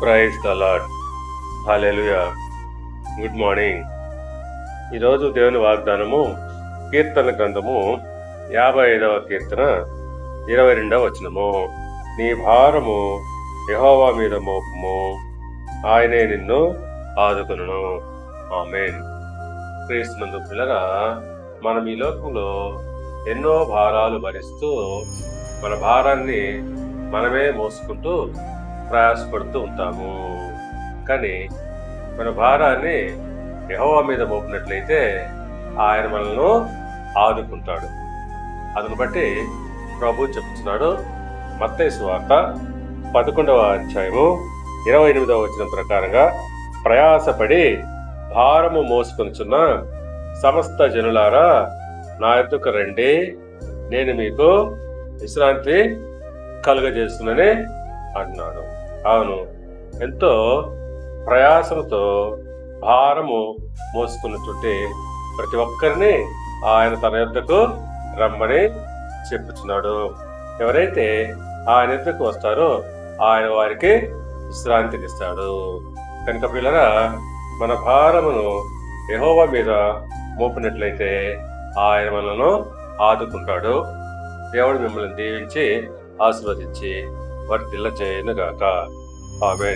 Praise the lord hallelujah good morning. ఈరోజు దేవుని వాగ్దానము కీర్తన గ్రంథము యాభై ఐదవ కీర్తన ఇరవై రెండవ వచనము. నీ భారము యహోవా మీద మోపము. ఆయనే నిన్ను ఆదుకును ఆమెన్. క్రీస్తునందు పిల్లగా మనం ఈ లోకంలో ఎన్నో భారాలు భరిస్తూ మన భారాన్ని మనమే మోసుకుంటూ ప్రయాసపడుతూ ఉంటాము. కానీ మన భారాన్ని యహోవా మీద మోపినట్లయితే ఆయన మనల్ని ఆదుకుంటాడు. అతను బట్టి ప్రభు చెప్తున్నాడు. మత్తయి వార్త పదకొండవ అధ్యాయము ఇరవై ఎనిమిదవ వచ్చిన ప్రకారంగా ప్రయాసపడి భారము మోసుకొనిచున్న సమస్త జనులారా నా ఎద్దుకు రండి. నేను మీకు విశ్రాంతి కలుగజేస్తున్నానని అంటున్నాడు అవును ఎంతో ప్రయాసంతో భారము మోసుకున్నటువంటి ప్రతి ఒక్కరిని ఆయన తన యుద్ధకు రమ్మని చెప్పుచున్నాడు. ఎవరైతే ఆయన యుద్ధకు వస్తారో ఆయన వారికి విశ్రాంతినిస్తాడు కనుక పిల్లరా మన భారమును యహోవా మీద మోపినట్లయితే ఆయన మనను ఆదుకుంటాడు. దేవుడు మిమ్మల్ని దీవించి ఆశీర్వదించి వర్తిల్ల చేయను గాక. ఆమె